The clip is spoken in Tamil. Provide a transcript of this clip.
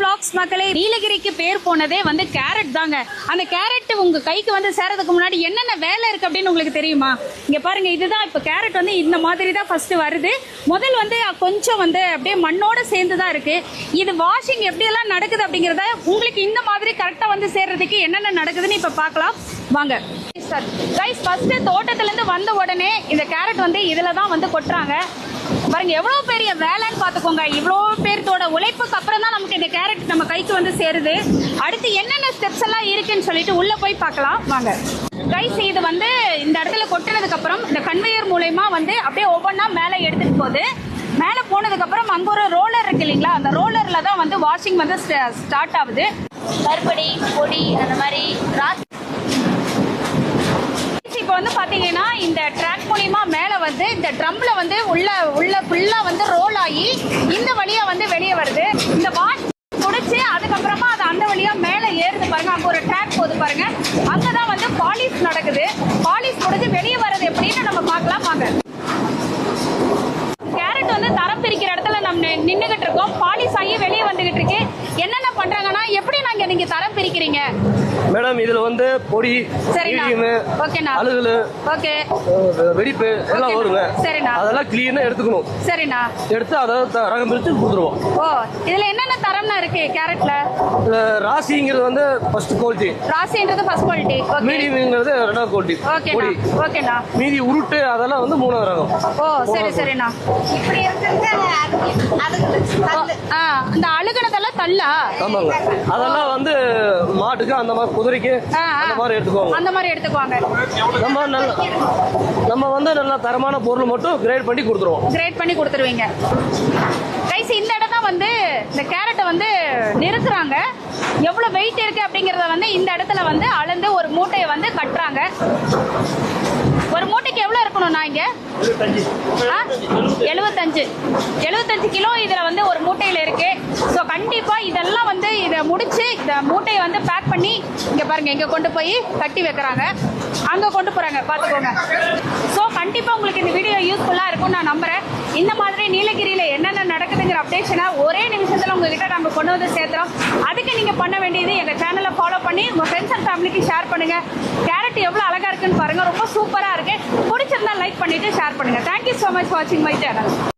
பிளாக்ஸ் மக்களே நீலகிரிக்கு பேர் போனதே வந்து கேரட் தாங்க. அந்த கேரட் உங்க கைக்கு வந்து சேரதுக்கு முன்னாடி என்னென்ன வேலை இருக்கு அப்படின்னு உங்களுக்கு தெரியுமா? இங்க பாருங்க இதுதான் இப்ப கேரட் வந்து இந்த மாதிரி தான் ஃபர்ஸ்ட் வருது. முதல் வந்து கொஞ்சம் வந்து அப்படியே மண்ணோட சேர்ந்து தான் இருக்கு. இது வாஷிங் எப்படி எல்லாம் நடக்குது அப்படிங்கறத உங்களுக்கு இந்த மாதிரி கரெக்டா வந்து சேர்றதுக்கு என்னென்ன நடக்குதுன்னு இப்ப பார்க்கலாம். வாங்க. கைஸ் ஃபஸ்ட்டு தோட்டத்துலேருந்து வந்த உடனே இந்த கேரட் வந்து இதில் தான் வந்து கொட்டுறாங்க. பாருங்க எவ்வளோ பெரிய வேலைன்னு பார்த்துக்கோங்க. இவ்வளோ பேர்த்தோட உழைப்புக்கு அப்புறம் தான் நமக்கு இந்த கேரட் நம்ம கைக்கு வந்து சேருது. அடுத்து என்னென்ன ஸ்டெப்ஸ் எல்லாம் இருக்குன்னு சொல்லிட்டு உள்ளே போய் பார்க்கலாம். வாங்க. கைஸ் இது வந்து இந்த இடத்துல கொட்டினதுக்கப்புறம் இந்த கன்வேயர் மூலயமா வந்து அப்படியே ஒவ்வொன்றா மேலே எடுத்துகிட்டு போகுது. மேலே போனதுக்கப்புறம் அங்கே ஒரு ரோலர் இருக்கு இல்லைங்களா? அந்த ரோலரில் தான் வந்து வாஷிங் வந்து ஸ்டார்ட் ஆகுது. கருப்படி பொடி அந்த மாதிரி ராசி வந்து பாத்தீங்கன்னா இந்த ட்ராக் மூலியமா மேல வந்து இந்த ட்ரம்ல வந்து உள்ள உள்ள ஃபுல்லா வந்து ரோல் ஆகி இந்த வழியா வந்து வெளியே வருது. இந்த வாட்ச் முடிச்சு அதுக்கப்புறமா அது அந்த வழியா மேல ஏறுது பாருங்க. அங்க ஒரு ட்ராக் போகுது பாருங்க. அங்கதான் வந்து பாலிஷ் நடக்குது. பாலிஷ் முடிஞ்சு வெளியே வர்றது எப்படின்னு நம்ம பார்க்கலாம். வாங்க. கேரட் வந்து தரம் பிரிக்கிற இடத்துல நம்ம நின்றுகிட்டு இருக்கோம். பாலிஷ் ஆகி வெளியே வந்துகிட்டு இருக்கு. என்ன நாங்க தரம் பிரிக்கிறீங்க. மேடம் இதுல வந்து பொடி. அழுகலு ஓகே. வெடிப்பு எல்லாம். வருங்க. சரிண்ணா. அதெல்லாம் கிளீனா எடுத்துக்கணும். சரிண்ணா. எடுத்து அதை ரகம் பிரித்து கொடுத்துருவோம். ஓ இதுல என்னென்ன தரம்னா இருக்கு கேரட்ல? ராசிங்கிறது வந்து ஃபர்ஸ்ட் குவாலிட்டி ராசின்றது ஃபர்ஸ்ட் குவாலிட்டி ஓகே. மீடியம்ங்கிறது ரெண்டாவது குவாலிட்டி ஓகேண்ணா. பொடி. ஓகேண்ணா. மீதி உருட்டு அதெல்லாம் வந்து மூணாவது ரகம். ஓ சரி சரிண்ணா. இப்படி இருக்கிறது இந்த அழுகுனதெல்லாம் தள்ளா? ஆமாங்க. அதெல்லாம் வந்து மாட்டுக்கு அந்த மாதிரி குதிரைக்கு. அந்த மாதிரி எடுத்துக்குவாங்க அந்த மாதிரி எடுத்துக்குவாங்க. நம்ம நல்ல நம்ம வந்து நல்ல தரமான பொருள் மட்டும் கிரேட் பண்ணி கொடுத்துருவோம். கிரேட் பண்ணி கொடுத்துருவீங்க. கைஸ் இந்த இடம் தான் வந்து இந்த கேரட்டை வந்து நிறுத்துறாங்க எவ்வளவு வெயிட் இருக்கு அப்படிங்கறத வந்து இந்த இடத்துல வந்து அளந்து ஒரு மூட்டையை வந்து கட்டுறாங்க. ஒரு மூட்டைக்கு எவ்வளவு இருக்கணும் நான் இங்க? எழுபத்தஞ்சு எழுபத்தஞ்சு கிலோ இதுல வந்து ஒரு மூட்டையில இருக்கு. ஸோ கண்டிப்பா இதெல்லாம் வந்து இதை முடிச்சு இந்த மூட்டையை வந்து பேக் பண்ணி இங்க பாருங்க இங்க கொண்டு போய் கட்டி வைக்கிறாங்க. அங்க கொண்டு போறாங்க பாத்துக்கோங்க ஸோ கண்டிப்பா உங்களுக்கு இந்த வீடியோ யூஸ்ஃபுல்லா இருக்கும்னு நான் நம்புறேன். இந்த மாதிரி நீலகிரியில என்னென்ன நடக்குதுங்கிற அப்டேஷனை ஒரே நிமிஷத்தில் உங்ககிட்ட நம்ம கொண்டு வந்து சேர்த்துறோம். அதுக்கு நீங்கள் பண்ண வேண்டியது எங்கள் சேனலை ஃபாலோ பண்ணி உங்கள் ஃப்ரெண்ட்ஸ் அண்ட் ஃபேமிலிக்கு ஷேர் பண்ணுங்கள் கேரட் எவ்வளோ அழகா இருக்குன்னு பாருங்கள் ரொம்ப சூப்பராக இருக்குது பிடிச்சிருந்தா லைக் பண்ணிவிட்டு ஷேர் பண்ணுங்க. தேங்க்யூ ஸோ மச் வாட்சிங் மை சேனல்